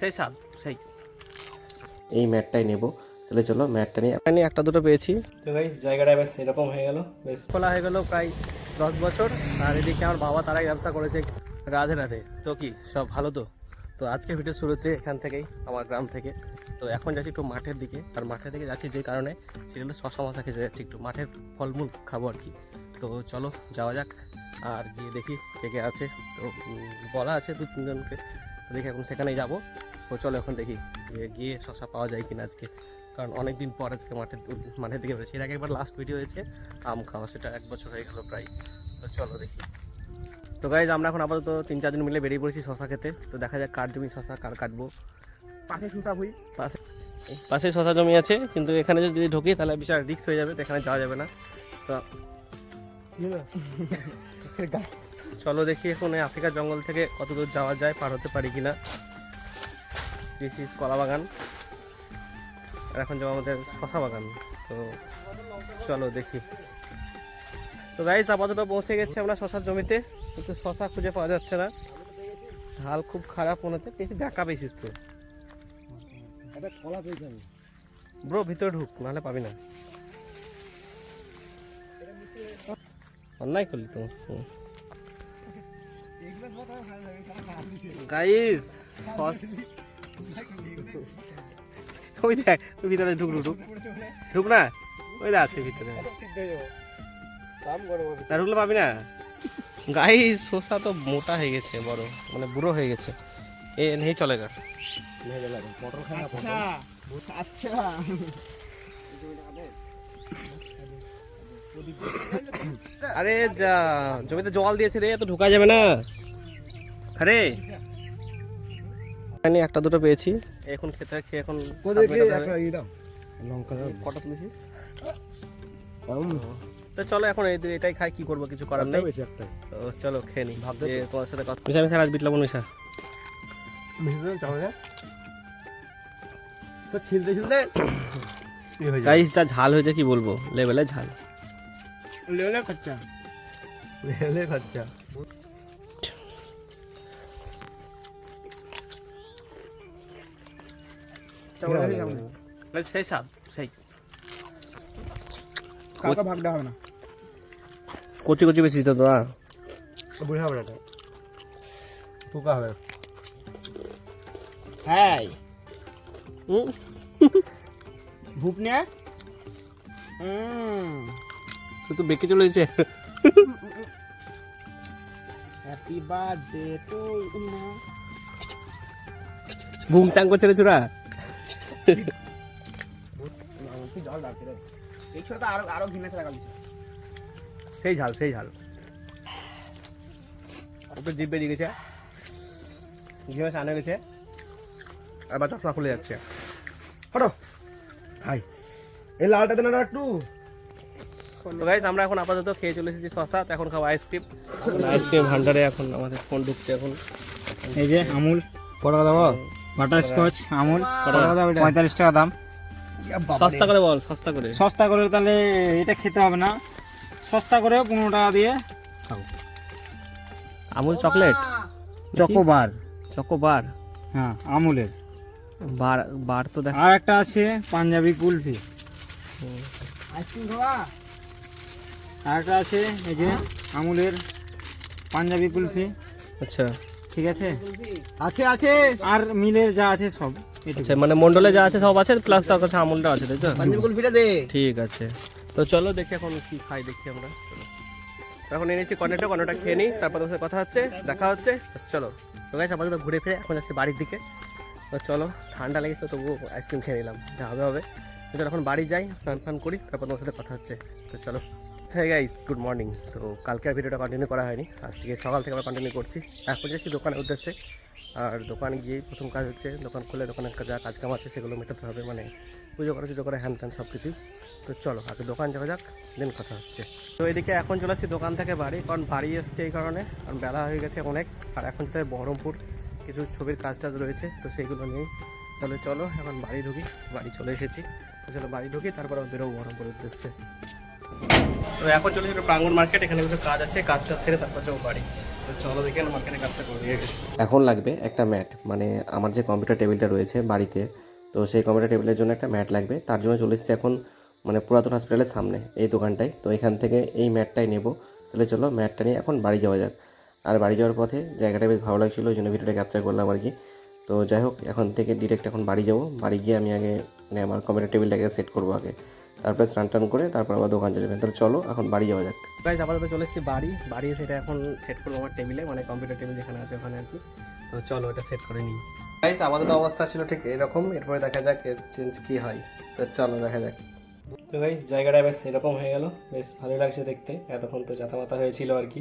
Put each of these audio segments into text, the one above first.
সেই স্বাদ সেই। এই ম্যাটটাই নেব। তাহলে চলো ম্যাটটা নিয়ে এখানে একটা দুটো পেয়েছি। তো গাইস জায়গাটা বেশ এরকম হয়ে গেল বেশ। খোলা হয়ে গেল প্রায় দশ বছর আর এদিকে আমার বাবা তারাই ব্যবসা করেছে রাধে রাধে। তো কি সব ভালো তো? তো আজকে ভিডিও শুরু হচ্ছে এখান থেকেই আমার গ্রাম থেকে। তো এখন যাচ্ছি একটু মাঠের দিকে আর মাঠের দিকে যাচ্ছি যে কারণে সেটা হলো শশা মশা খেতে যাচ্ছি একটু। মাঠের ফলমূল খাব আর কি। তো চলো যাওয়া যাক আর গিয়ে দেখি কে কে আছে। তো বলা আছে দু তিনজনকে দেখি এখন সেখানেই যাব। তো চলো এখন দেখি যে গিয়ে শশা পাওয়া যায় কিনা আজকে। কারণ অনেক দিন পর আজকে মাঠের মাঠের দিকে বেরোছি এর আগে একবার লাস্ট ভিডিও হয়েছে আম খাওয়া সেটা এক বছর হয়ে গেল প্রায়। তো চলো দেখি। তো গাইজ আমরা এখন আপাতত তিন চার দিন মিলে বেরিয়ে পড়েছি শশা খেতে। তো দেখা যাক কার জমি শশা কার কাটবো। পাশে সুতা ভুই। পাশে পাশে শশা জমি আছে কিন্তু এখানে যদি ঢুকি তাহলে বিশাল রিক্স হয়ে যাবে তো এখানে যাওয়া যাবে না। তো চলো দেখি এখন এই আফ্রিকার জঙ্গল থেকে কত দূর যাওয়া যায়, পার হতে পারি কিনা। দিস ইজ কলা বাগান। আর এখন যাব আমাদের শশা বাগান। তো চলো দেখি। তো গাইস আপাতত পৌঁছে গেছি আমরা শশার জমিতে। কিন্তু শশা খুঁজে পাওয়া যাচ্ছে না। হাল খুব খারাপ মনে হচ্ছে, বেশি দেখা পেয়েছিস তো ব্রো ভিতরে ঢুক, নাহলে পাবি না। অন্যায় করলি তো। গাইস ওই দেখ তুই ভিতরে ঢুক ঢুক ঢুক। না? ওই আছে ভিতরে। না ঢুকলে পাবি না? গাইস শসা তো মোটা হয়ে গেছে বড়। মানে বুড়ো হয়ে গেছে। এ নেই আচ্ছা আচ্ছা আরে যা জমিতে জল দিয়েছে রে তো ঢোকা যাবে না। আরে। এখানে একটা দুটো পেয়েছি। এখন খেতে খেয়ে এখন হাত মেটাতে হবে। একটা ই দাও। লঙ্কা দাও কটা তুলেছিস? তো চলো এখন এটাই খাই কি করব কিছু করার নেই। চলো খেয়ে নি ভাবতে তোমার সাথে কথা মিশা মিশা রাজ বিট লবণ মিশা। তো ছিলতে ছিলতে গাইস যা ঝাল হয়েছে কি বলব? লেভেলে ঝাল। লেলে খরচা। লেলে খরচা। সেই স্বাদ সেই। হবে না। কচি কচি বেশি তো তোরা বুড়া হবে না পোকা হবে। হ্যাঁ ভুপ নে। তো বেঁকে চলে এসেছে হ্যাপি বার্থডে টু ইউ ঘুম চাং করছে রে চূড়া সেই ঝাল সেই ঝাল। ওকে জিভ বেরিয়ে গেছে। ঘিমে আনে গেছে। আর বা চশমা খুলে যাচ্ছে। হটো। খাই। এই লালটা দেন না একটু তো গাইজ আমরা এখন আপাতত খেয়ে চলে এসেছি শশা। তো এখন খাব আইসক্রিম আইসক্রিম ভান্ডারে এখন আমাদের ফোন ঢুকছে এখন। এই যে আমুল। কটা দাও বাটার স্কচ আমুল টাকা দাম? এটা? পঁয়তাল্লিশ টাকা দাম। সস্তা করে বল সস্তা করে। সস্তা করে তাহলে এটা খেতে হবে না। সস্তা করে পনেরো টাকা দিয়ে। আমুল চকলেট? চকোবার চকোবার হ্যাঁ আমুলের। বার বার তো দেখ আর একটা আছে পাঞ্জাবি কুলফি। আর একটা আছে এই যে আমুলের পাঞ্জাবি কুলফি। আচ্ছা। ঠিক আছে? আছে আছে। আর মিলের যা আছে সব। আচ্ছা মানে মন্ডলে যা আছে সব আছে প্লাস তার কাছে আমুলটা আছে তাই তো? কুলফিটা দে। ঠিক আছে। তো চলো দেখি এখন কি খাই দেখি আমরা। এখন এনেছি কর্নেটা কর্নেটা খেয়ে নিই তারপর তোমার সাথে কথা হচ্ছে দেখা হচ্ছে। চলো। তো গাইস আপাতত ঘুরে ফিরে এখন যাচ্ছি বাড়ির দিকে। তো চলো ঠান্ডা লেগেছে তো তবুও আইসক্রিম খেয়ে নিলাম। যা হবে হবে। তো এখন বাড়ি যাই স্নান ফান করি তারপর তোমার সাথে কথা হচ্ছে। তো চলো। হ্যাঁ গাইস গুড মর্নিং তো কালকে আর ভিডিওটা কন্টিনিউ করা হয়নি। আজ থেকে সকাল থেকে আমরা কন্টিনিউ করছি। এখন যাচ্ছি দোকানের উদ্দেশ্যে। আর দোকানে গিয়েই প্রথম কাজ হচ্ছে দোকান খুলে দোকানের যা কাজ কাম আছে সেগুলো মেটাতে হবে মানে পুজো করা পুজো করে, হ্যান ত্যান সব কিছুই তো চলো, আগে দোকান যাওয়া যাক দেন কথা হচ্ছে। তো এদিকে এখন চলে আসছি দোকান থেকে বাড়ি, কারণ বাড়ি এসছে এই কারণে, কারণ বেলা হয়ে গেছে অনেক। আর এখন হবে বহরমপুর কিছু ছবির কাজ টাজ রয়েছে, তো সেইগুলো নেই তাহলে চলো, এখন বাড়ি ঢুকি, বাড়ি চলে এসেছি। চলো বাড়ি ঢুকি, তারপর বেরোবো বহরমপুর উদ্দেশ্যে। তো এখন চলে যাব প্রাঙ্গন মার্কেট এখানে কিছু কাজ আছে, কাজটা সেরে তারপর যাব বাড়ি। কাজটা এখন লাগবে একটা ম্যাট মানে আমার যে কম্পিউটার টেবিলটা রয়েছে বাড়িতে, তো সেই কম্পিউটার টেবিলের জন্য একটা ম্যাট লাগবে। তার জন্য চলে এসেছি এখন মানে পুরাতন হসপিটালের সামনে, এই দোকানটায়। তো এখান থেকে এই ম্যাটটাই নেব। তাহলে চলো ম্যাটটা নিয়ে এখন বাড়ি যাওয়া যাক। আর বাড়ি যাওয়ার পথে জায়গাটা বেশ ভালো লাগছিল, ওই জন্য ভিডিওটা ক্যাপচার করলাম আর কি। তো যাই হোক, এখন থেকে ডিরেক্ট এখন বাড়ি যাব। বাড়ি গিয়ে আমি আগে মানে আমার কম্পিউটার টেবিলটাকে সেট করব আগে। তারপরে স্নান টান করে তারপর আবার দোকান চলে যাবেন তাহলে চলো এখন বাড়ি যাওয়া যাক। গাইজ আপাতত চলে এসেছি বাড়ি। বাড়ি এসে এটা এখন সেট করব আমার টেবিলে মানে কম্পিউটার টেবিল যেখানে আছে ওখানে আর কি। তো চলো এটা সেট করে নিই। গাইজ আপাতত অবস্থা ছিল ঠিক এরকম এরপরে দেখা যাক এর চেঞ্জ কী হয়। তো চলো দেখা যাক। তো গাইজ জায়গাটা বেশ এরকম হয়ে গেল বেশ ভালোই লাগছে দেখতে। এতক্ষণ তো জাতামাতা হয়েছিল আর কি।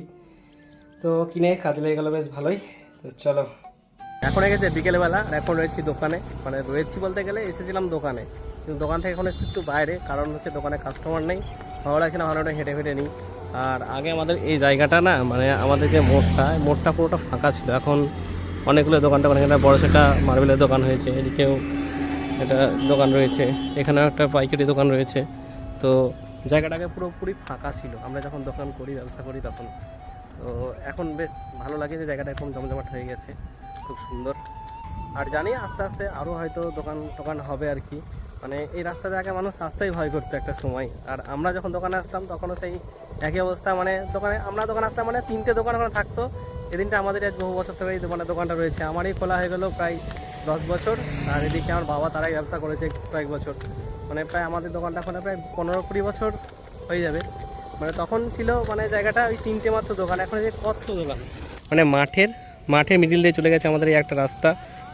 তো কিনে কাজ লেগে গেলো বেশ ভালোই। তো চলো। এখন হয়ে গেছে বিকেলবেলা আর এখন রয়েছি দোকানে। মানে রয়েছি বলতে গেলে এসেছিলাম দোকানে। কিন্তু দোকান থেকে এখন এসেছি একটু বাইরে, কারণ হচ্ছে দোকানে কাস্টমার নেই। ভালো লাগছে না, ভালো হেঁটে ফেটে নিই। আর আগে আমাদের এই জায়গাটা না মানে আমাদের যে মোড়টা মোড়টা পুরোটা ফাঁকা ছিল। এখন অনেকগুলো দোকান টোকান, এখানে বড় সেটা মার্বেলের দোকান হয়েছে, এদিকেও একটা দোকান রয়েছে, এখানেও একটা পাইকারি দোকান রয়েছে। তো জায়গাটাকে পুরোপুরি ফাঁকা ছিল। আমরা যখন দোকান করি, ব্যবসা করি তখন। তো এখন বেশ ভালো লাগে যে জায়গাটা এরকম জমজমাট হয়ে গেছে। খুব সুন্দর। আর জানি আস্তে আস্তে আরও হয়তো দোকান টোকান হবে আর কি। মানে এই রাস্তাতে আগে মানুষ আসতেই ভয় করতো একটা সময়। আর আমরা যখন দোকানে আসতাম, তখনও সেই একই অবস্থা। মানে দোকানে, আমরা দোকানে আসতাম মানে তিনটে দোকান ওখানে থাকতো। এদিনটা আমাদের আজ বহু বছর থেকে এই দোকানে, দোকানটা রয়েছে। আমারই খোলা হয়ে গেলো প্রায় দশ বছর। আর এদিকে আমার বাবা তারাই ব্যবসা করেছে কয়েক বছর। মানে প্রায় আমাদের দোকানটা ওখানে প্রায় পনেরো কুড়ি বছর হয়ে যাবে। মানে তখন ছিল মানে জায়গাটা ওই তিনটে মাত্র দোকান। এখন যে কত দোকান? মানে মাঠের মাঠের মিডিল দিয়ে চলে গেছে আমাদের এই একটা রাস্তা।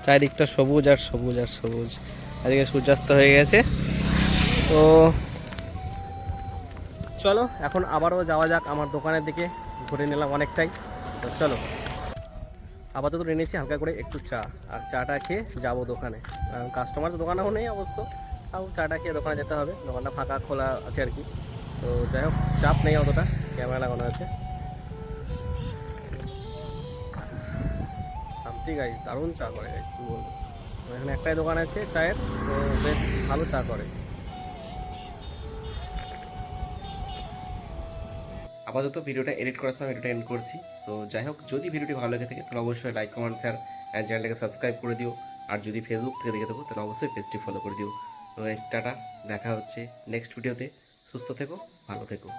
চারিদিকটা সবুজ আর সবুজ আর সবুজ। এদিকে সূর্যাস্ত হয়ে গেছে। তো চলো, এখন আবারও যাওয়া যাক আমার দোকানের দিকে। ঘুরে নিলাম অনেকটাই। তো চলো, আপাতত এনেছি হালকা করে একটু চা আর চাটা খেয়ে যাব দোকানে। কারণ কাস্টমার তো দোকানেও নেই অবশ্য। তাও চাটা খেয়ে দোকানে যেতে হবে। দোকানটা ফাঁকা খোলা আছে আর কি। তো যাই হোক, চাপ নেই অতটা। ক্যামেরা লাগানো আছে। শান্তি গাইজ দারুণ চা করে গাইজ কী বলব। এখানে একটাই দোকান আছে চায়ের, তো বেশ ভালো চা করে। আপাতত ভিডিওটা এডিট করার সময় ভিডিওটা এন্ড করছি। তো যাই হোক, যদি ভিডিওটি ভালো লেগে থাকে, তাহলে অবশ্যই লাইক কমেন্ট শেয়ার অ্যান্ড চ্যানেলটাকে সাবস্ক্রাইব করে দিও। আর যদি ফেসবুক থেকে দেখে থাকো, তাহলে অবশ্যই পেজটি ফলো করে দিও। তো টাটা, দেখা হচ্ছে নেক্সট ভিডিওতে সুস্থ থেকো, ভালো থেকো।